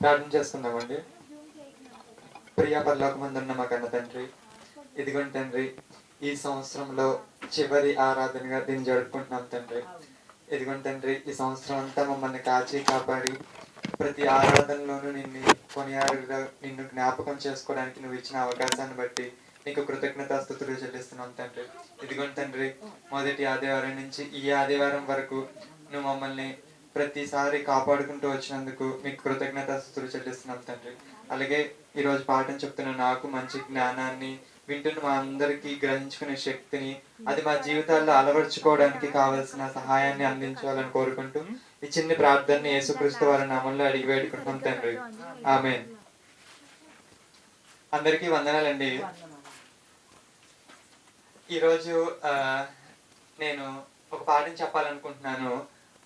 ప్రార్థన చేస్తున్నామండి. ప్రియ పరలోకమందున్న మా కన్న తండ్రి ఇదిగోండి తండ్రి ఈ సంవత్సరంలో చివరి ఆరాధనగా దీన్ని జరుపుకుంటున్నాం తండ్రి. ఇదిగోండి తండ్రి ఈ సంవత్సరం అంతా మమ్మల్ని కాచి కాపాడి ప్రతి ఆరాధనలోనూ నిన్ను కొనియాడుగా నిన్ను జ్ఞాపకం చేసుకోవడానికి నువ్వు ఇచ్చిన అవకాశాన్ని బట్టి నీకు కృతజ్ఞతాస్థుతులు చెల్లిస్తున్నాం తండ్రి. ఇదిగోండి తండ్రి మొదటి ఆదివారం నుంచి ఈ ఆదివారం వరకు నువ్వు మమ్మల్ని ప్రతిసారి కాపాడుకుంటూ వచ్చినందుకు మీకు కృతజ్ఞతాస్థుతులు చెల్లిస్తున్నాం తండ్రి. అలాగే ఈరోజు పాఠం చెప్తున్న నాకు మంచి జ్ఞానాన్ని వింటున్న మా అందరికీ గ్రహించుకునే శక్తిని అది మా జీవితాల్లో అలవర్చుకోవడానికి కావలసిన సహాయాన్ని అందించాలని కోరుకుంటూ ఈ చిన్ని ప్రార్థనని యేసుక్రీస్తు వారి నామంలో అడిగి వేడుకుంటున్నాం తండ్రి. ఆమె అందరికీ వందనాలండి. ఈరోజు నేను ఒక పాఠం చెప్పాలనుకుంటున్నాను.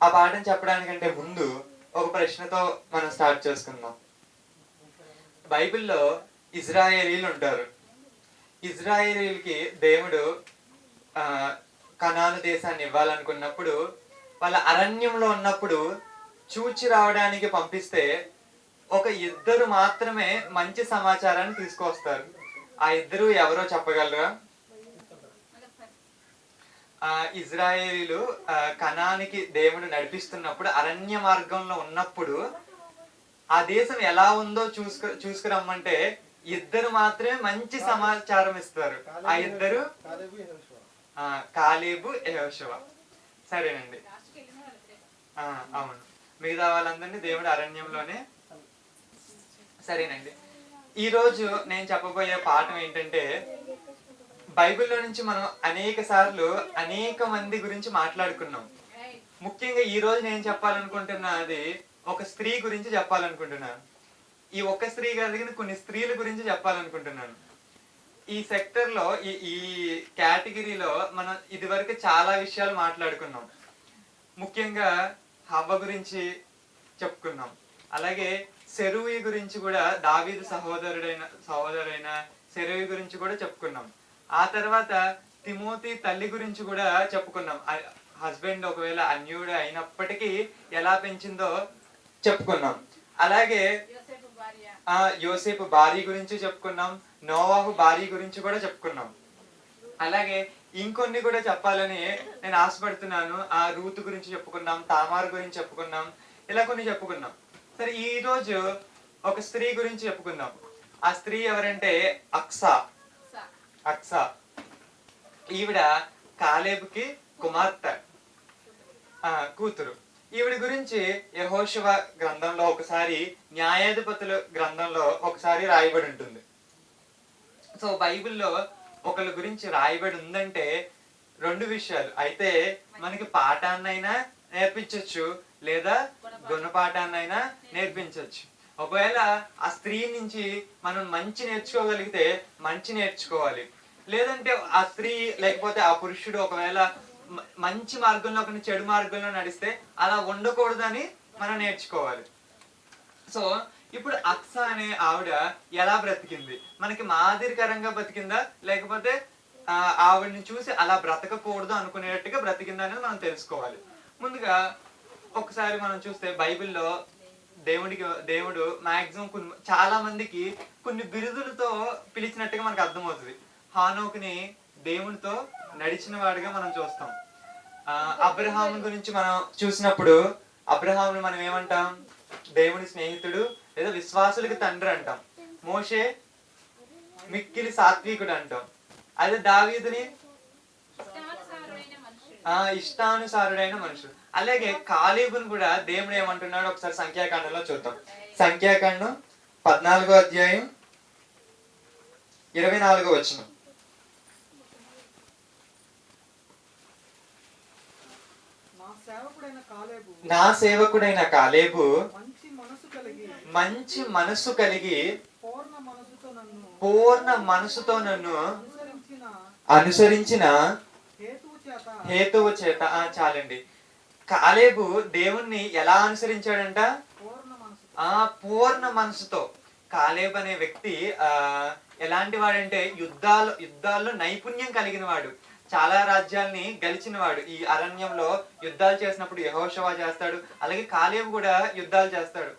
ఆ పాఠం చెప్పడానికంటే ముందు ఒక ప్రశ్నతో మనం స్టార్ట్ చేసుకుందాం. బైబిల్లో ఇజ్రాయేలీలు ఉంటారు. ఇజ్రాయేలీలకి దేవుడు కనాను దేశాన్ని ఇవ్వాలనుకున్నప్పుడు వాళ్ళ అరణ్యంలో ఉన్నప్పుడు చూచి రావడానికి పంపిస్తే ఒక ఇద్దరు మాత్రమే మంచి సమాచారాన్ని తీసుకొస్తారు. ఆ ఇద్దరు ఎవరో చెప్పగలరా? ఆ ఇజ్రాయేలీలు ఆ, కనానికి దేవుడు నడిపిస్తున్నప్పుడు అరణ్య మార్గంలో ఉన్నప్పుడు ఆ దేశం ఎలా ఉందో చూసుకు చూసుకురమ్మంటే ఇద్దరు మాత్రమే మంచి సమాచారం ఇస్తారు. ఆ ఇద్దరు ఆ, కాలేబు యెహోషువ. సరేనండి. ఆ, అవును. మిగతా వాళ్ళందరినీ దేవుడు అరణ్యంలోనే సరేనండి. ఈ రోజు నేను చెప్పబోయే పాఠం ఏంటంటే బైబిల్లో నుంచి మనం అనేక సార్లు అనేక మంది గురించి మాట్లాడుకున్నాం. ముఖ్యంగా ఈ రోజు నేను చెప్పాలనుకుంటున్న అది ఒక స్త్రీ గురించి చెప్పాలనుకుంటున్నాను ఈ ఒక్క స్త్రీ కలిగిన కొన్ని స్త్రీల గురించి చెప్పాలనుకుంటున్నాను. ఈ సెక్టర్లో ఈ ఈ కేటగిరీలో మనం ఇదివరకు చాలా విషయాలు మాట్లాడుకున్నాం. ముఖ్యంగా హవ్వ గురించి చెప్పుకున్నాం. అలాగే సెరువి గురించి కూడా దావీదు సహోదరుడైన సహోదరుడైన సెరువి గురించి కూడా చెప్పుకున్నాం. ఆ తర్వాత తిమోతి తల్లి గురించి కూడా చెప్పుకున్నాం. హస్బెండ్ ఒకవేళ అన్యుడు అయినప్పటికీ ఎలా పెంచిందో చెప్పుకున్నాం. అలాగే ఆ యోసేపు భార్య గురించి చెప్పుకున్నాం. నోవాహు భార్య గురించి కూడా చెప్పుకున్నాం. అలాగే ఇంకొన్ని కూడా చెప్పాలని నేను ఆశపడుతున్నాను. ఆ రూతు గురించి చెప్పుకున్నాం తామార్ గురించి చెప్పుకున్నాం ఇలా కొన్ని చెప్పుకున్నాం. సరే ఈ రోజు ఒక స్త్రీ గురించి చెప్పుకుందాం. ఆ స్త్రీ ఎవరంటే అక్సా. అక్సా ఈవిడ కాలేబుకి కుమార్తె. ఆ, కూతురు. ఈవిడ గురించి యహోశివ గ్రంథంలో ఒకసారి న్యాయాధిపతుల గ్రంథంలో ఒకసారి రాయబడి ఉంటుంది. సో బైబిల్లో ఒకళ్ళ గురించి రాయబడి ఉందంటే రెండు విషయాలు. అయితే మనకి పాఠాన్నైనా నేర్పించవచ్చు లేదా గుణపాఠాన్నైనా నేర్పించవచ్చు ఒకవేళ ఆ స్త్రీ నుంచి మనం మంచి నేర్చుకోగలిగితే మంచి నేర్చుకోవాలి. లేదంటే ఆ స్త్రీ లేకపోతే ఆ పురుషుడు ఒకవేళ మంచి మార్గంలో ఒక చెడు మార్గంలో నడిస్తే అలా ఉండకూడదని మనం నేర్చుకోవాలి. సో ఇప్పుడు అక్స అనే ఆవిడ ఎలా బ్రతికింది? మనకి మాదిరికరంగా బ్రతికిందా? లేకపోతే ఆ, ఆవిడని చూసి అలా బ్రతకకూడదు అనుకునేట్టుగా బ్రతికిందా అనేది మనం తెలుసుకోవాలి. ముందుగా ఒకసారి మనం చూస్తే బైబిల్లో దేవుడికి దేవుడు మాక్సిమం కొన్ని చాలా మందికి కొన్ని బిరుదులతో పిలిచినట్టుగా మనకు అర్థమవుతుంది. హానోకుని దేవునితో నడిచిన వాడిగా మనం చూస్తాం. అబ్రహాం గురించి మనం చూసినప్పుడు అబ్రహాంని మనం ఏమంటాం? దేవుని స్నేహితుడు లేదా విశ్వాసులకి తండ్రి అంటాం. మోషే మిక్కిలి సాత్వికుడు అంటాం. అదే దావీదుని ఆ ఇష్టానుసారుడైన మనుషుడు. అలాగే కాలేబుని కూడా దేవుడు ఏమంటున్నాడు ఒకసారి సంఖ్యాకాండంలో చూద్దాం. సంఖ్యాకాండం పద్నాలుగో అధ్యాయం ఇరవై నాలుగో వచ్చిన నా సేవకుడైన కాలేబు మంచి మనసు కలిగి మంచి మనస్సు కలిగి పూర్ణ మనసుతో నన్ను అనుసరించిన హేతువు చేత చాలండి. కాలేబు దేవుణ్ణి ఎలా అనుసరించాడంట? ఆ పూర్ణ మనసుతో. కాలేబ్ అనే వ్యక్తి ఆ ఎలాంటి వాడంటే యుద్ధాలు యుద్ధాల్లో నైపుణ్యం కలిగిన వాడు. చాలా రాజ్యాల్ని గెలిచిన వాడు. ఈ అరణ్యంలో యుద్ధాలు చేసినప్పుడు యహోషవా చేస్తాడు. అలాగే కాలేబు కూడా యుద్ధాలు చేస్తాడు.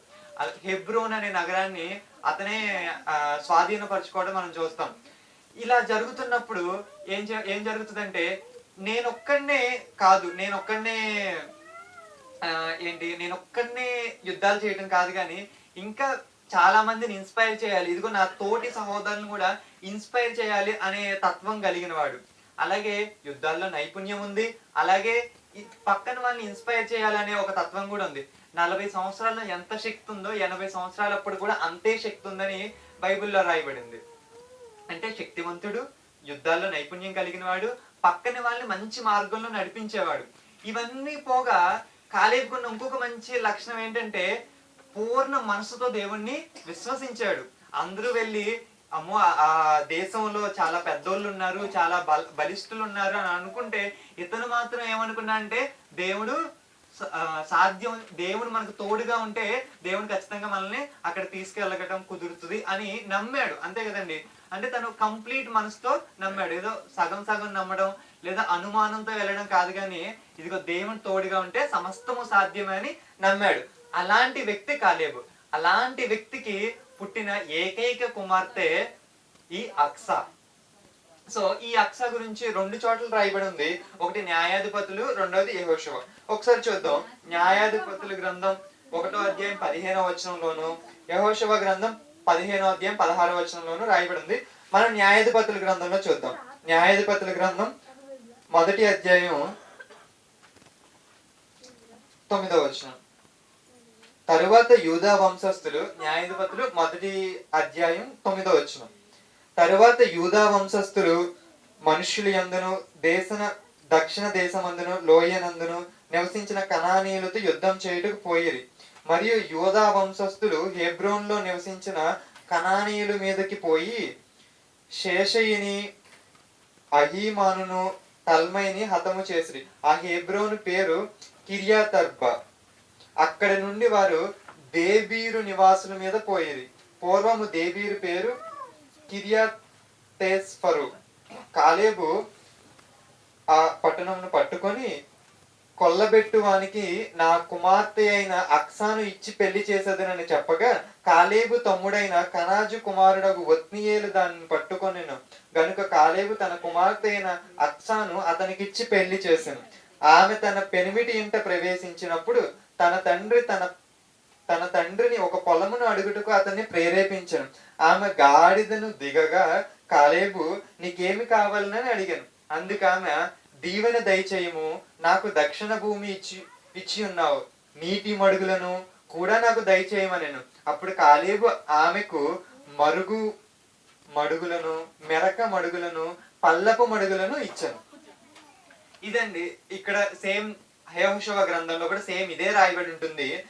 హెబ్రోన్ అనే నగరాన్ని అతనే స్వాధీనపరచుకోవడం మనం చూస్తాం. ఇలా జరుగుతున్నప్పుడు ఏం జ- ఏం జరుగుతుందంటే నేనొక్కడనే కాదు నేనొక్కడనే ఏంటి నేను ఒక్కడనే యుద్ధాలు చేయడం కాదు కానీ ఇంకా చాలా మందిని ఇన్స్పైర్ చేయాలి. ఇదిగో నా తోటి సహోదరులను కూడా ఇన్స్పైర్ చేయాలి అనే తత్వం కలిగిన వాడు. అలాగే యుద్ధాల్లో నైపుణ్యం ఉంది. అలాగే పక్కన వాళ్ళని ఇన్స్పైర్ చేయాలనే ఒక తత్వం కూడా ఉంది. నలభై సంవత్సరాల్లో ఎంత శక్తి ఉందో ఎనభై సంవత్సరాలప్పుడు కూడా అంతే శక్తి ఉందని బైబిల్లో రాయబడింది. అంటే శక్తివంతుడు యుద్ధాల్లో నైపుణ్యం కలిగిన వాడు పక్కన వాళ్ళని మంచి మార్గంలో నడిపించేవాడు. ఇవన్నీ పోగా కాలేపుకున్న ఇంకొక మంచి లక్షణం ఏంటంటే పూర్ణ మనసుతో దేవుణ్ణి విశ్వసించాడు. అందరూ వెళ్ళి అమ్మో ఆ- దేశంలో చాలా పెద్దోళ్ళు ఉన్నారు చాలా బల బలిష్ఠులు ఉన్నారు అని అనుకుంటే ఇతను మాత్రం ఏమనుకున్నా అంటే దేవుడు సాధ్యం దేవుడు మనకు తోడుగా ఉంటే దేవుడు ఖచ్చితంగా మనల్ని అక్కడ తీసుకెళ్ళగటం కుదురుతుంది అని నమ్మాడు. అంతే కదండి? అంటే తను కంప్లీట్ మనసుతో నమ్మాడు. ఏదో సగం సగం నమ్మడం లేదా అనుమానంతో వెళ్ళడం కాదు కానీ ఇదిగో దేవుని తోడుగా ఉంటే సమస్తము సాధ్యమని అని నమ్మాడు. అలాంటి వ్యక్తి కాలేబు. అలాంటి వ్యక్తికి పుట్టిన ఏకైక కుమార్తె ఈ అక్స. సో ఈ అక్స గురించి రెండు చోట్ల రాయబడి ఉంది ఒకటి న్యాయాధిపతులు రెండవది యెహోషువ. ఒకసారి చూద్దాం. న్యాయాధిపతుల గ్రంథం ఒకటో అధ్యాయం పదిహేనో వచనంలోను యెహోషువ గ్రంథం పదిహేనో అధ్యాయం పదహారో వచనంలోను రాయబడి ఉంది మనం న్యాయాధిపతుల గ్రంథంలో చూద్దాం. న్యాయాధిపతుల గ్రంథం మొదటి అధ్యాయం తొమ్మిదో వచనం. తరువాత యూదా వంశస్థులు న్యాయాధిపతులు మొదటి అధ్యాయం తొమ్మిదో వచనం. తరువాత యూదా వంశస్థులు మనుష్యులు యందును దేశన దక్షిణ దేశమందును లోయనందును నివసించిన కణానీయులతో యుద్ధం చేయుటకు పోయిరి. మరియు యూదా వంశస్థులు హెబ్రోన్లో నివసించిన కణానీయుల మీదకి పోయి శేషయిని అహీమానును తల్మైని హతము చేసిరి. ఆ హెబ్రోన్ పేరు కిర్యాతర్బ అక్కడ నుండి వారు దేబీరు నివాసుల మీద పోయేది. పూర్వము దేబీరు పేరు కిర్యాతేస్ఫరు. కాలేబు ఆ పట్టణంను పట్టుకొని కొల్లబెట్టువానికి నా కుమార్తె అయిన అక్సాను ఇచ్చి పెళ్ళి చేసేదనని చెప్పగా కాలేబు తమ్ముడైన కనాజు కుమారుడగు ఒత్నియేలు దానిని పట్టుకొనిను. గనుక కాలేబు తన కుమార్తె అయిన అక్సాను అతనికిచ్చి పెళ్ళి చేసాను. ఆమె తన పెనిమిటి ఇంట ప్రవేశించినప్పుడు తన తండ్రి తన తన తండ్రిని ఒక పొలమును అడుగుటకు అతన్ని ప్రేరేపించను. ఆమె గాడిదను దిగగా కాలేబు నీకేమి కావాలని అడిగాను. అందుకామె దీవెన దయచేయము. నాకు దక్షిణ భూమి ఇచ్చి ఇచ్చి ఉన్నావు. నీటి మడుగులను కూడా నాకు దయచేయమనను. అప్పుడు కాలేబు ఆమెకు మరుగు మడుగులను మెరక మడుగులను పల్లపు మడుగులను ఇచ్చాను. ఇదండి ఇక్కడ సేమ్ హయహుశవ గ్రంథంలో కూడా సేమ్ ఇదే రాయబడి ఉంటుంది.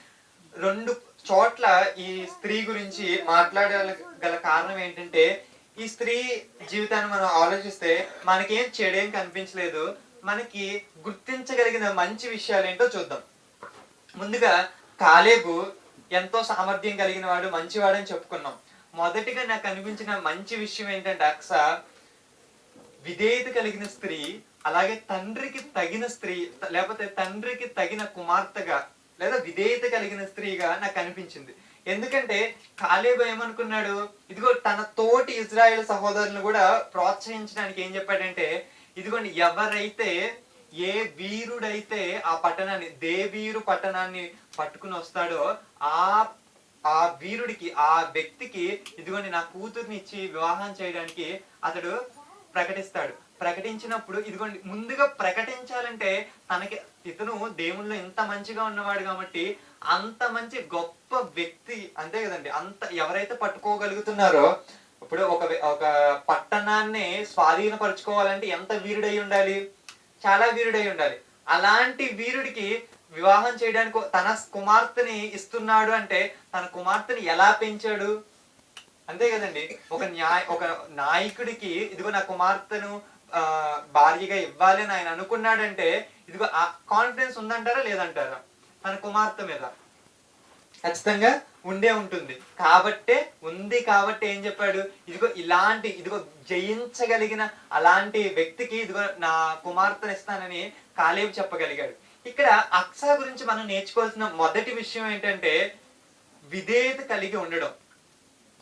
రెండు చోట్ల ఈ స్త్రీ గురించి మాట్లాడగల కారణం ఏంటంటే ఈ స్త్రీ జీవితాన్ని మనం ఆలోచిస్తే మనకేం చెడేం కనిపించలేదు. మనకి గుర్తించగలిగిన మంచి విషయాలు ఏంటో చూద్దాం. ముందుగా కాలేబు ఎంతో సామర్థ్యం కలిగిన వాడు మంచివాడని చెప్పుకున్నాం. మొదటిగా నాకు అనిపించిన మంచి విషయం ఏంటంటే అక్స విధేయత కలిగిన స్త్రీ అలాగే తండ్రికి తగిన స్త్రీ లేకపోతే తండ్రికి తగిన కుమార్తెగా లేదా విధేయత కలిగిన స్త్రీగా నాకు అనిపించింది. ఎందుకంటే కాలేబు ఏమనుకున్నాడు ఇదిగో తన తోటి ఇజ్రాయెల్ సహోదరులను కూడా ప్రోత్సహించడానికి ఏం చెప్పాడంటే ఇదిగోండి ఎవరైతే ఏ వీరుడైతే ఆ పట్టణాన్ని దేవీరు పట్టణాన్ని పట్టుకుని వస్తాడో ఆ ఆ వీరుడికి ఆ వ్యక్తికి ఇదిగోండి నా కూతుర్ని ఇచ్చి వివాహం చేయడానికి అతడు ప్రకటిస్తాడు. ప్రకటించినప్పుడు ఇదిగోండి ముందుగా ప్రకటించాలంటే తనకి ఇతను దేవుళ్ళు ఇంత మంచిగా ఉన్నవాడు కాబట్టి అంత మంచి గొప్ప వ్యక్తి అంతే కదండి అంత ఎవరైతే పట్టుకోగలుగుతున్నారో ఇప్పుడు ఒక ఒక పట్టణాన్ని స్వాధీనపరచుకోవాలంటే ఎంత వీరుడై ఉండాలి? చాలా వీరుడై ఉండాలి. అలాంటి వీరుడికి వివాహం చేయడానికి తన కుమార్తెని ఇస్తున్నాడు అంటే తన కుమార్తెని ఎలా పెంచాడు? అంతే కదండి ఒక న్యాయ ఒక నాయకుడికి ఇదిగో నా కుమార్తెను భార్యగా ఇవ్వాలి అని ఆయన అనుకున్నాడంటే ఇదిగో ఆ కాన్ఫిడెన్స్ ఉందంటారా లేదంటారా? తన కుమార్తె మీద. ఖచ్చితంగా ఉండే ఉంటుంది. కాబట్టే ఉంది కాబట్టి ఏం చెప్పాడు? ఇదిగో ఇలాంటి ఇదిగో జయించగలిగిన అలాంటి వ్యక్తికి ఇదిగో నా కుమార్తెను ఇస్తానని కాలేబు చెప్పగలిగాడు. ఇక్కడ అక్సా గురించి మనం నేర్చుకోవాల్సిన మొదటి విషయం ఏంటంటే విధేయత కలిగి ఉండడం.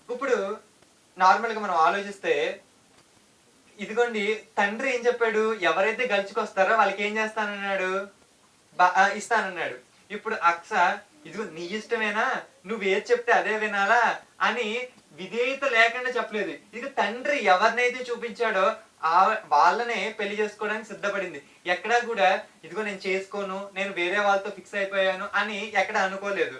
ఇప్పుడు నార్మల్గా మనం ఆలోచిస్తే ఇదిగోండి తండ్రి ఏం చెప్పాడు? ఎవరైతే గలుచుకొస్తారో వాళ్ళకి ఏం చేస్తానన్నాడు? బా- ఇస్తానన్నాడు. ఇప్పుడు అక్స ఇదిగో నీ ఇష్టమేనా? నువ్వు ఏది చెప్తే అదే వినాలా? అని విధేయత లేకుండా చెప్పలేదు. ఇది తండ్రి ఎవరినైతే చూపించాడో ఆ వాళ్ళనే పెళ్ళి చేసుకోవడానికి సిద్ధపడింది. ఎక్కడా కూడా ఇదిగో నేను చేసుకోను నేను వేరే వాళ్ళతో ఫిక్స్ అయిపోయాను అని ఎక్కడ అనుకోలేదు.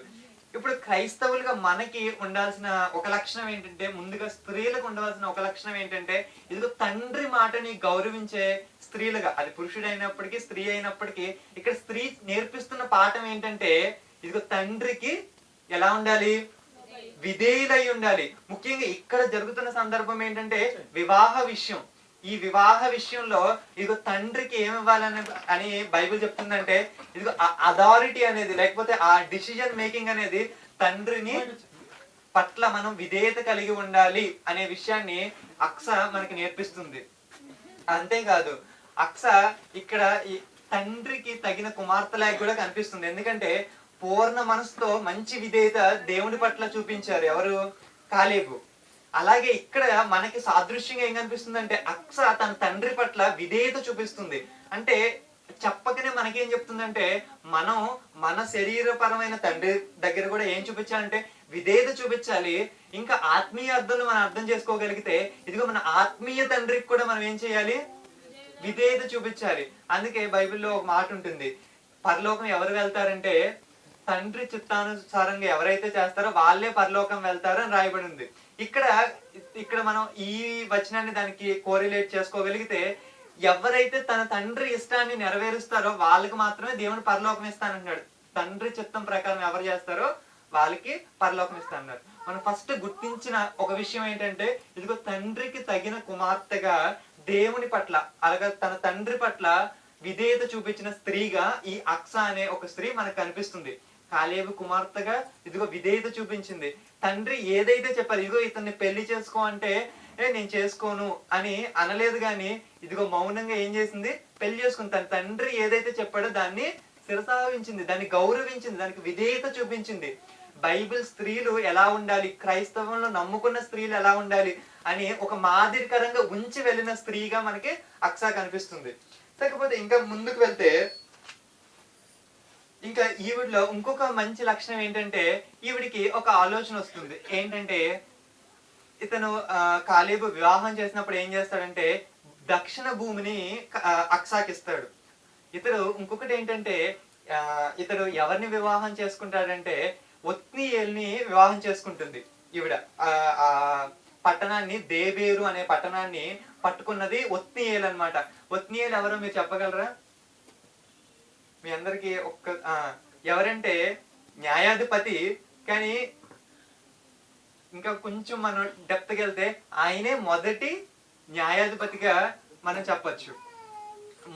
ఇప్పుడు క్రైస్తవులుగా మనకి ఉండాల్సిన ఒక లక్షణం ఏంటంటే ముందుగా స్త్రీలకు ఉండవలసిన ఒక లక్షణం ఏంటంటే ఇదిగో తండ్రి మాటని గౌరవించే స్త్రీలుగా అది పురుషుడు అయినప్పటికీ స్త్రీ అయినప్పటికీ ఇక్కడ స్త్రీ నేర్పిస్తున్న పాఠం ఏంటంటే ఇదిగో తండ్రికి ఎలా ఉండాలి? విధేయులై ఉండాలి. ముఖ్యంగా ఇక్కడ జరుగుతున్న సందర్భం ఏంటంటే వివాహ విషయం. ఈ వివాహ విషయంలో ఇదిగో తండ్రికి ఏమి ఇవ్వాలని అని బైబిల్ చెప్తుందంటే ఇదిగో అథారిటీ అనేది లేకపోతే ఆ డిసిజన్ మేకింగ్ అనేది తండ్రిని పట్ల మనం విధేయత కలిగి ఉండాలి అనే విషయాన్ని అక్స మనకి నేర్పిస్తుంది. అంతేకాదు అక్స ఇక్కడ ఈ తండ్రికి తగిన కుమార్తెలాగా కూడా కనిపిస్తుంది. ఎందుకంటే పూర్ణ మనసుతో మంచి విధేయత దేవుడి పట్ల చూపించారు ఎవరు? కాలేబు. అలాగే ఇక్కడ మనకి సాదృశ్యంగా ఏం కనిపిస్తుంది అంటే అక్స తన తండ్రి పట్ల విధేయత చూపిస్తుంది. అంటే చెప్పకనే మనకేం చెప్తుందంటే మనం మన శరీరపరమైన తండ్రి దగ్గర కూడా ఏం చూపించాలంటే విధేయత చూపించాలి. ఇంకా ఆత్మీయ అర్థంలో మనం అర్థం చేసుకోగలిగితే ఇదిగో మన ఆత్మీయ తండ్రికి కూడా మనం ఏం చేయాలి? విధేయత చూపించాలి. అందుకే బైబిల్లో ఒక మాట ఉంటుంది. పరలోకం ఎవరు వెళ్తారంటే తండ్రి చిత్తానుసారంగా ఎవరైతే చేస్తారో వాళ్ళే పరలోకం వెళ్తారని అని రాయబడి ఉంది. ఇక్కడ ఇక్కడ మనం ఈ వచనాన్ని దానికి కోరిలేట్ చేసుకోగలిగితే ఎవరైతే తన తండ్రి ఇష్టాన్ని నెరవేరుస్తారో వాళ్ళకి మాత్రమే దేవుని పరలోకం ఇస్తానంటున్నాడు. తండ్రి చిత్తం ప్రకారం ఎవరు చేస్తారో వాళ్ళకి పరలోకం ఇస్తానన్నారు. మనం ఫస్ట్ గుర్తించిన ఒక విషయం ఏంటంటే ఇదిగో తండ్రికి తగిన కుమార్తెగా దేవుని పట్ల అలాగే తన తండ్రి పట్ల విధేయత చూపించిన స్త్రీగా ఈ అక్స అనే ఒక స్త్రీ మనకు కనిపిస్తుంది. కాలేబు కుమార్తెగా ఇదిగో విధేయత చూపించింది. తండ్రి ఏదైతే చెప్పారు ఇదిగో ఇతన్ని పెళ్ళి చేసుకో అంటే ఏ నేను చేసుకోను అని అనలేదు గాని ఇదిగో మౌనంగా ఏం చేసింది? పెళ్ళి చేసుకుంది. తన తండ్రి ఏదైతే చెప్పాడో దాన్ని శిరసావించింది దాన్ని గౌరవించింది దానికి విధేయత చూపించింది. బైబిల్ స్త్రీలు ఎలా ఉండాలి? క్రైస్తవంలో నమ్ముకున్న స్త్రీలు ఎలా ఉండాలి? అని ఒక మాదిరికరంగా ఉంచి వెళ్ళిన స్త్రీగా మనకి అక్సా కనిపిస్తుంది. కాకపోతే ఇంకా ముందుకు వెళ్తే ఇంకా ఈవిడలో ఇంకొక మంచి లక్షణం ఏంటంటే ఈవిడికి ఒక ఆలోచన వస్తుంది. ఏంటంటే ఇతను కాలేబు వివాహం చేసినప్పుడు ఏం చేస్తాడంటే దక్షిణ భూమిని అక్సాకిస్తాడు. ఇతడు ఇంకొకటి ఏంటంటే ఆ, ఇతడు ఎవరిని వివాహం చేసుకుంటాడంటే ఒత్నీయేల్ని వివాహం చేసుకుంటుంది ఈవిడ. ఆ, పట్టణాన్ని దేబేరు అనే పట్టణాన్ని పట్టుకున్నది ఒత్నీయేల్ అన్నమాట. ఒత్నీయేల్ ఎవరో మీరు చెప్పగలరా? మీ అందరికి ఒక్క ఎవరంటే న్యాయాధిపతి కానీ ఇంకా కొంచెం మనం డెప్త్కి వెళ్తే ఆయనే మొదటి న్యాయాధిపతిగా మనం చెప్పొచ్చు.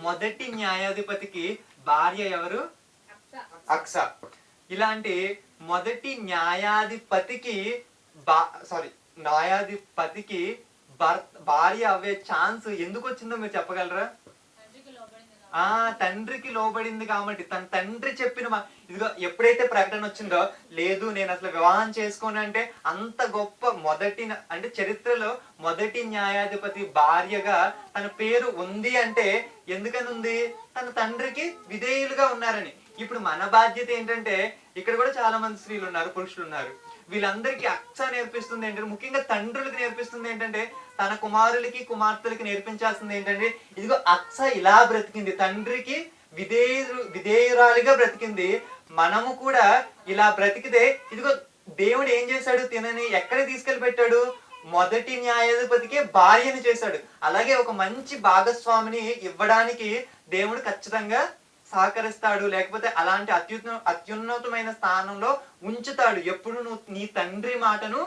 మొదటి న్యాయాధిపతికి భార్య ఎవరు? అక్స. ఇలాంటి మొదటి న్యాయాధిపతికి బా సారీ న్యాయాధిపతికి భర్ భార్య అవ్వే ఛాన్స్ ఎందుకు వచ్చిందో మీరు చెప్పగలరా? ఆ తండ్రికి లోబడింది కాబట్టి తన తండ్రి చెప్పిన మా- ఇదిగో ఎప్పుడైతే ప్రకటన వచ్చిందో లేదు నేను అసలు వివాహం చేసుకోను అంటే అంత గొప్ప మొదటి అంటే చరిత్రలో మొదటి న్యాయాధిపతి భార్యగా తన పేరు ఉంది అంటే ఎందుకని ఉంది తన తండ్రికి విధేయులుగా ఉన్నారని. ఇప్పుడు మన బాధ్యత ఏంటంటే ఇక్కడ కూడా చాలా మంది స్త్రీలు ఉన్నారు పురుషులు ఉన్నారు. వీళ్ళందరికీ అచ్చ నేర్పిస్తుంది ఏంటంటే ముఖ్యంగా తండ్రులకు నేర్పిస్తుంది ఏంటంటే తన కుమారులకి కుమార్తెలకి నేర్పించాల్సింది ఏంటంటే ఇదిగో అచ్చ ఇలా బ్రతికింది. తండ్రికి విధేయు విధేయురాలిగా బ్రతికింది. మనము కూడా ఇలా బ్రతికితే ఇదిగో దేవుడు ఏం చేశాడు? తినని ఎక్కడ తీసుకెళ్ళి పెట్టాడు? మొదటి న్యాయాధిపతికే భార్యని చేశాడు. అలాగే ఒక మంచి భాగస్వామిని ఇవ్వడానికి దేవుడు ఖచ్చితంగా సహకరిస్తాడు లేకపోతే అలాంటి అత్యున్న అత్యున్నతమైన స్థానంలో ఉంచుతాడు. ఎప్పుడు నువ్వు నీ తండ్రి మాటను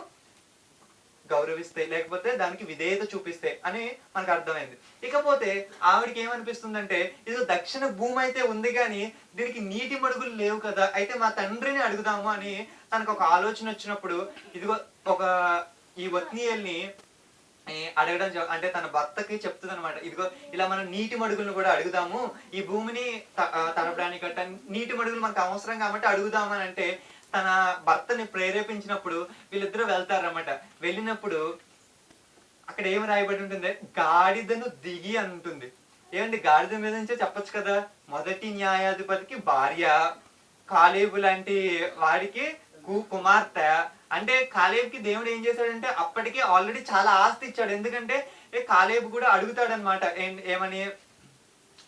గౌరవిస్తే లేకపోతే దానికి విధేయత చూపిస్తే అని మనకు అర్థమైంది. ఇకపోతే ఆవిడకి ఏమనిపిస్తుందంటే ఇది దక్షిణ భూమి అయితే ఉంది కానీ దీనికి నీటి మడుగులు లేవు కదా అయితే మా తండ్రిని అడుగుదాము అని తనకు ఒక ఆలోచన వచ్చినప్పుడు ఇదిగో ఒక ఈ వత్నీయల్ని అడగడం అంటే తన భర్తకి చెప్తుంది అనమాట ఇదిగో ఇలా మనం నీటి మడుగులను కూడా అడుగుదాము. ఈ భూమిని త- తడపడానికి గట్ట నీటి మడుగులు మనకు అవసరం కాబట్టి అడుగుదాము అని అంటే తన భర్తని ప్రేరేపించినప్పుడు వీళ్ళిద్దరూ వెళ్తారనమాట వెళ్ళినప్పుడు అక్కడ ఏమి రాయబడి ఉంటుంది? గాడిదను దిగి అని ఉంటుంది ఏమండి గాడిద మీద నుంచే చెప్పొచ్చు కదా? మొదటి న్యాయాధిపతికి భార్య. కాలేబు లాంటి వాడికి కుమార్తె. అంటే కాలేబ్కి దేవుడు ఏం చేశాడంటే అప్పటికే ఆల్రెడీ చాలా ఆస్తి ఇచ్చాడు. ఎందుకంటే ఏ కాలేబు కూడా అడుగుతాడనమాట ఏం- ఏమని?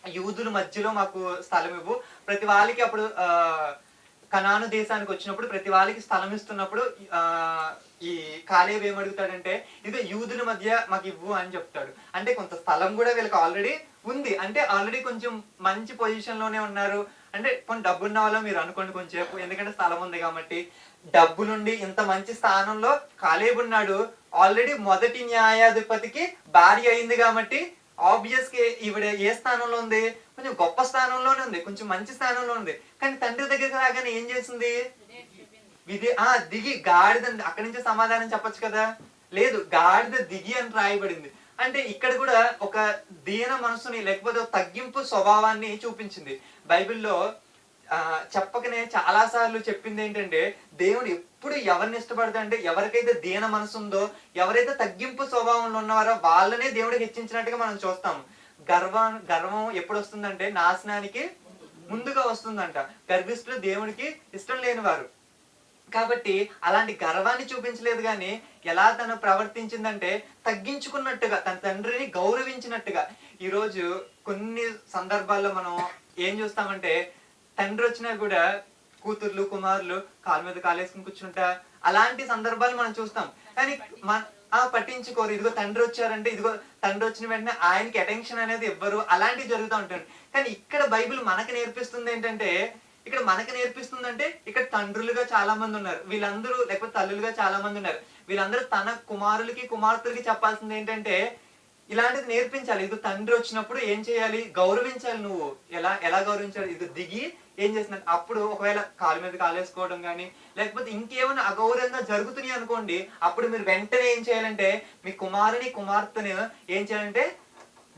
యూదుల మధ్యలో మాకు స్థలం ఇవ్వు. ప్రతి వాళ్ళకి అప్పుడు ఆ, కనాను దేశానికి వచ్చినప్పుడు ప్రతి వాళ్ళకి స్థలం ఇస్తున్నప్పుడు ఆ, ఈ కాలేబు ఏమడుగుతాడంటే ఇది యూదుల మధ్య మాకు ఇవ్వు అని చెప్తాడు. అంటే కొంత స్థలం కూడా వీళ్ళకి ఆల్రెడీ ఉంది. అంటే ఆల్రెడీ కొంచెం మంచి పొజిషన్లోనే ఉన్నారు. అంటే కొన్ని డబ్బున్న వాళ్ళు మీరు అనుకోండి కొంచెంసేపు ఎందుకంటే స్థలం ఉంది కాబట్టి. డబ్బు నుండి ఇంత మంచి స్థానంలో కాలేబు ఉన్నాడు ఆల్రెడీ మొదటి న్యాయాధిపతికి భార్య అయింది కాబట్టి ఆబ్వియస్గా ఈవిడ ఏ స్థానంలో ఉంది? కొంచెం గొప్ప స్థానంలోనే ఉంది కొంచెం మంచి స్థానంలో ఉంది. కానీ తండ్రి దగ్గరికి రాగానే ఏం చేసింది? విధి ఆ దిగి గాడిద అక్కడి నుంచి సమాధానం చెప్పొచ్చు కదా? లేదు గాడిద దిగి అని రాయబడింది. అంటే ఇక్కడ కూడా ఒక దీన మనసుని లేకపోతే తగ్గింపు స్వభావాన్ని చూపించింది. బైబిల్లో ఆ, చెప్పకనే చాలా సార్లు చెప్పింది ఏంటంటే దేవుడు ఎప్పుడు ఎవరిని ఇష్టపడతాడంటే ఎవరికైతే దీన మనసు ఉందో ఎవరైతే తగ్గింపు స్వభావంలో ఉన్నవారో వాళ్ళనే దేవుడు హెచ్చించినట్టుగా మనం చూస్తాం. గర్వం గర్వం ఎప్పుడు వస్తుందంటే నాశనానికి ముందుగా వస్తుందంట. గర్భిస్తులు దేవుడికి ఇష్టం లేని వారు కాబట్టి అలాంటి గర్వాన్ని చూపించలేదు కానీ ఎలా తను ప్రవర్తించిందంటే తగ్గించుకున్నట్టుగా తన తండ్రిని గౌరవించినట్టుగా. ఈరోజు కొన్ని సందర్భాల్లో మనం ఏం చూస్తామంటే తండ్రి వచ్చినా కూడా కూతుర్లు కుమారులు కాలు మీద కాలేసుకుని కూర్చుంటా అలాంటి సందర్భాలు మనం చూస్తాం. కానీ మన ఆ పట్టించుకోరు. ఇదిగో తండ్రి వచ్చారంటే ఇదిగో తండ్రి వచ్చిన వెంటనే ఆయనకి అటెన్షన్ అనేది ఇవ్వరు అలాంటివి జరుగుతూ ఉంటుంది కానీ ఇక్కడ బైబిల్ మనకు నేర్పిస్తుంది ఏంటంటే ఇక్కడ మనకి నేర్పిస్తుందంటే ఇక్కడ తండ్రులుగా చాలా మంది ఉన్నారు. వీళ్ళందరూ లేకపోతే తల్లులుగా చాలా మంది ఉన్నారు. వీళ్ళందరూ తన కుమారులకి కుమార్తెలకి చెప్పాల్సింది ఏంటంటే ఇలాంటిది నేర్పించాలి. ఇది తండ్రి వచ్చినప్పుడు ఏం చేయాలి? గౌరవించాలి నువ్వు. ఎలా ఎలా గౌరవించాలి? ఇది దిగి ఏం చేస్తున్నారు అప్పుడు ఒకవేళ కాలు మీద కాలేసుకోవడం కానీ లేకపోతే ఇంకేమైనా అగౌరవంగా జరుగుతున్నాయి అనుకోండి అప్పుడు మీరు వెంటనే ఏం చేయాలంటే మీ కుమారుని కుమార్తెను ఏం చేయాలంటే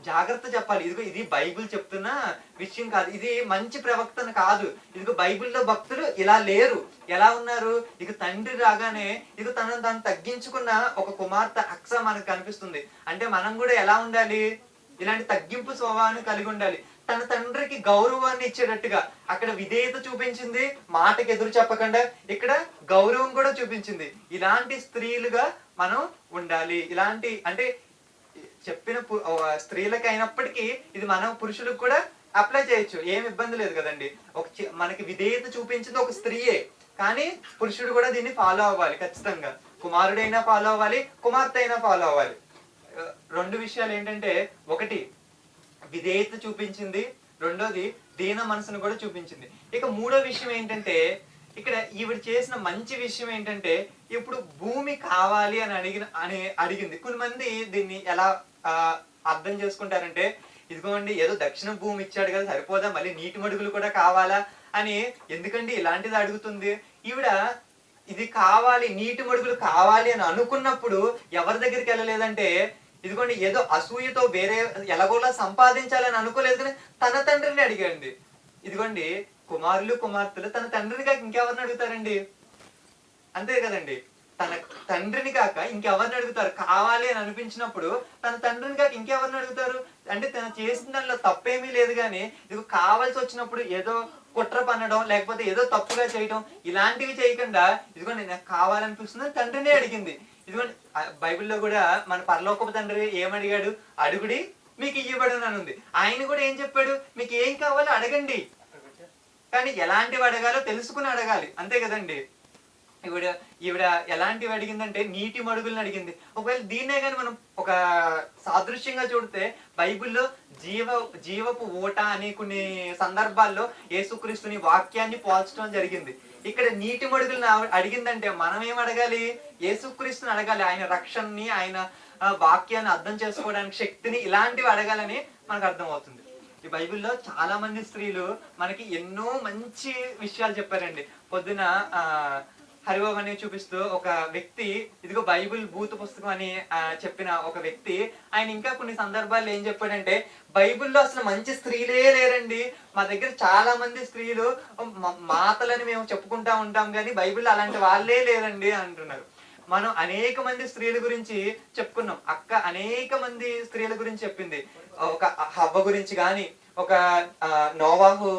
జాగ్రత్త చెప్పాలి. ఇదిగో ఇది బైబిల్ చెప్తున్న విషయం కాదు. ఇది మంచి ప్రవక్తన కాదు. ఇదిగో బైబిల్లో భక్తులు ఇలా లేరు. ఎలా ఉన్నారు? ఇక తండ్రి రాగానే ఇక తనను తను తగ్గించుకున్న ఒక కుమార్తె అక్స మనకు కనిపిస్తుంది. అంటే మనం కూడా ఎలా ఉండాలి? ఇలాంటి తగ్గింపు స్వభావాన్ని కలిగి ఉండాలి. తన తండ్రికి గౌరవాన్ని ఇచ్చేటట్టుగా అక్కడ విధేయత చూపించింది. మాటకి ఎదురు చెప్పకుండా ఇక్కడ గౌరవం కూడా చూపించింది. ఇలాంటి స్త్రీలుగా మనం ఉండాలి. ఇలాంటి అంటే చెప్పిన పు- స్త్రీలకు అయినప్పటికీ ఇది మనం పురుషులకు కూడా అప్లై చేయొచ్చు. ఏం ఇబ్బంది లేదు కదండి. ఒక మనకి విధేయత చూపించింది ఒక స్త్రీయే. కానీ పురుషుడు కూడా దీన్ని ఫాలో అవ్వాలి ఖచ్చితంగా. కుమారుడైనా ఫాలో అవ్వాలి కుమార్తె అయినా ఫాలో అవ్వాలి. రెండు విషయాలు ఏంటంటే ఒకటి విధేయత చూపించింది. రెండోది దీన మనసును కూడా చూపించింది. ఇక మూడో విషయం ఏంటంటే ఇక్కడ ఈవిడ చేసిన మంచి విషయం ఏంటంటే ఇప్పుడు భూమి కావాలి అని అడిగిన అని అడిగింది. కొంతమంది దీన్ని ఎలా అర్థం చేసుకుంటారంటే ఇదిగోండి ఏదో దక్షిణ భూమి ఇచ్చాడు కదా సరిపోదా? మళ్ళీ నీటి మడుగులు కూడా కావాలా? అని ఎందుకండి ఇలాంటిది అడుగుతుంది? ఈవిడ ఇది కావాలి నీటి మడుగులు కావాలి అని అనుకున్నప్పుడు ఎవరి దగ్గరికి వెళ్ళలేదంటే ఇదిగోండి ఏదో అసూయతో వేరే ఎలాగోలా సంపాదించాలని అనుకోలేదు కానీ తన తండ్రిని అడిగండి. ఇదిగోండి కుమారులు కుమార్తెలు తన తండ్రిని కాక ఇంకెవరిని అడుగుతారండి? అంతే కదండి. తన తండ్రిని కాక ఇంకెవరిని అడుగుతారు? కావాలి అని అనిపించినప్పుడు తన తండ్రిని కాక ఇంకెవరిని అడుగుతారు? అంటే తను చేసిన దానిలో తప్పేమీ లేదు కానీ ఇది కావాల్సి వచ్చినప్పుడు ఏదో కుట్ర పన్నడం లేకపోతే ఏదో తప్పుగా చేయడం ఇలాంటివి చేయకుండా ఇదిగో నేను కావాలనిపిస్తుంది తండ్రినే అడిగింది. ఇదిగో బైబిల్లో కూడా మన పరలోకపు తండ్రి ఏమడిగాడు? అడుగుడి మీకు ఇవ్వబడును అని ఉంది. ఆయన కూడా ఏం చెప్పాడు? మీకు ఏం కావాలో అడగండి. కానీ ఎలాంటివి అడగాలో తెలుసుకుని అడగాలి. అంతే కదండి? ఈవిడ ఈవిడ ఎలాంటివి అడిగిందంటే నీటి మడుగులను అడిగింది. ఒకవేళ దీన్నే కానీ మనం ఒక సాదృశ్యంగా చూడితే బైబిల్లో జీవ జీవపు ఊట అనే కొన్ని సందర్భాల్లో యేసుక్రీస్తుని వాక్యాన్ని పోల్చడం జరిగింది. ఇక్కడ నీటి మడుగులను అడిగిందంటే మనం ఏం అడగాలి? యేసుక్రీస్తుని అడగాలి. ఆయన రక్షణని ఆయన వాక్యాన్ని అర్థం చేసుకోవడానికి శక్తిని ఇలాంటివి అడగాలని మనకు అర్థం అవుతుంది ఈ బైబిల్లో చాలా మంది స్త్రీలు మనకి ఎన్నో మంచి విషయాలు చెప్పారండి. పొద్దున ఆ హరిబాబు అని చూపిస్తూ ఒక వ్యక్తి ఇదిగో బైబిల్ భూత పుస్తకం అని చెప్పిన ఒక వ్యక్తి ఆయన ఇంకా కొన్ని సందర్భాల్లో ఏం చెప్పాడంటే బైబిల్లో అసలు మంచి స్త్రీలే లేరండి. మా దగ్గర చాలా మంది స్త్రీలు మాతలని మేము చెప్పుకుంటా ఉంటాం కానీ బైబిల్లో అలాంటి వాళ్ళే లేరండి అంటున్నారు. మనం అనేక మంది స్త్రీల గురించి చెప్పుకున్నాం. అక్క అనేక మంది స్త్రీల గురించి చెప్పింది. ఒక హవ్వ గురించి కానీ ఒక నోవాహు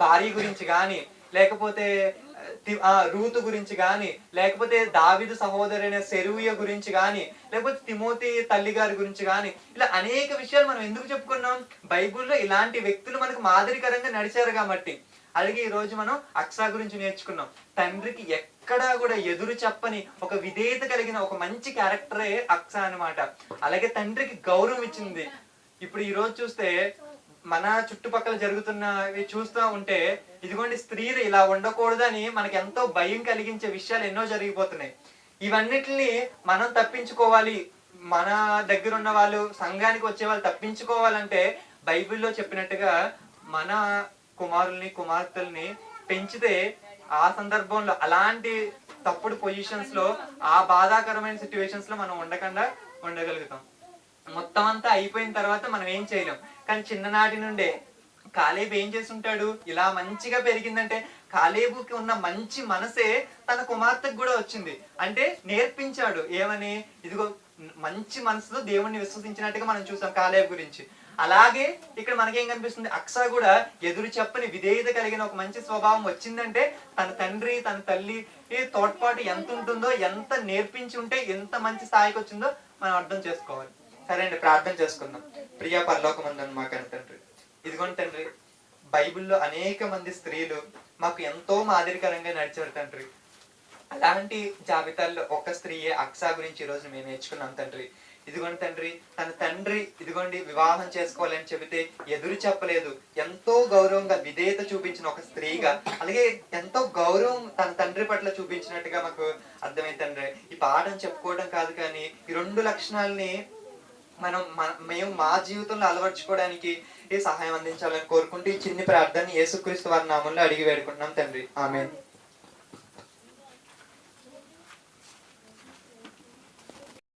భార్య గురించి కానీ లేకపోతే ఆ, తి- ఆ, రూతు గురించి కానీ లేకపోతే దావిదు సహోదరైన సెరుయ గురించి కానీ లేకపోతే తిమోతి తల్లి గారి గురించి కానీ ఇలా అనేక విషయాలు మనం ఎందుకు చెప్పుకున్నాం? బైబుల్లో ఇలాంటి వ్యక్తులు మనకు మాదిరికరంగా నడిచారు కాబట్టి. అలాగే ఈ రోజు మనం అక్షర గురించి నేర్చుకున్నాం. తండ్రికి ఎక్కడా కూడా ఎదురు చెప్పని ఒక విధేయత కలిగిన ఒక మంచి క్యారెక్టరే అక్ష అన్నమాట. అలాగే తండ్రికి గౌరవం ఇచ్చింది. ఇప్పుడు ఈ రోజు చూస్తే మన చుట్టుపక్కల జరుగుతున్నవి చూస్తూ ఉంటే ఇదిగోండి స్త్రీలు ఇలా ఉండకూడదని మనకి ఎంతో భయం కలిగించే విషయాలు ఎన్నో జరిగిపోతున్నాయి. ఇవన్నిటిని మనం తప్పించుకోవాలి. మన దగ్గర ఉన్న వాళ్ళు సంఘానికి వచ్చే వాళ్ళు తప్పించుకోవాలంటే బైబిల్లో చెప్పినట్టుగా మన కుమారుల్ని కుమార్తెల్ని పెంచితే ఆ సందర్భంలో అలాంటి తప్పుడు పొజిషన్స్లో ఆ బాధాకరమైన సిచ్యువేషన్స్లో మనం ఉండకుండా ఉండగలుగుతాం. మొత్తం అంతా అయిపోయిన తర్వాత మనం ఏం చేయలేం. కానీ చిన్ననాటి నుండే కాలేబు ఏం చేస్తుంటాడు? ఇలా మంచిగా పెరిగిందంటే కాలేబుకి ఉన్న మంచి మనసే తన కుమార్తెకు కూడా వచ్చింది. అంటే నేర్పించాడు. ఏమని? ఇదిగో మంచి మనసులో దేవుణ్ణి విశ్వసించినట్టుగా మనం చూసాం కాలేబు గురించి. అలాగే ఇక్కడ మనకేం కనిపిస్తుంది? అక్స కూడా ఎదురు చెప్పని విధేయత కలిగిన ఒక మంచి స్వభావం వచ్చిందంటే తన తండ్రి తన తల్లి ఈ తోడ్పాటు ఎంత ఉంటుందో ఎంత నేర్పించి ఉంటే ఎంత మంచి స్థాయికి వచ్చిందో మనం అర్థం చేసుకోవాలి. సరే అండి ప్రార్థన చేసుకుందాం. ప్రియా పరలోకమందని మా కన్న తండ్రి. ఇదిగోండి తండ్రి బైబిల్లో అనేక మంది స్త్రీలు మాకు ఎంతో మాదిరికరంగా నడిచారు తండ్రి. అలాంటి జాబితాల్లో ఒక స్త్రీయే అక్సా గురించి ఈరోజు రోజు మేము నేర్చుకున్నాం తండ్రి. ఇదిగోండి తండ్రి తన తండ్రి ఇదిగోండి వివాహం చేసుకోవాలని చెబితే ఎదురు చెప్పలేదు. ఎంతో గౌరవంగా విధేయత చూపించిన ఒక స్త్రీగా అలాగే ఎంతో గౌరవం తన తండ్రి పట్ల చూపించినట్టుగా మాకు అర్థమైంది తండ్రి. ఈ పాఠం చెప్పుకోవడం కాదు కానీ ఈ రెండు లక్షణాలని మనం మేము మా జీవితంలో అలవర్చుకోవడానికి ఏ సహాయం అందించాలని కోరుకుంటూ ఈ చిన్ని ప్రార్థన యేసుక్రీస్తు వారి నామంలో అడిగి వేడుకుంటున్నాం తండ్రి. ఆమె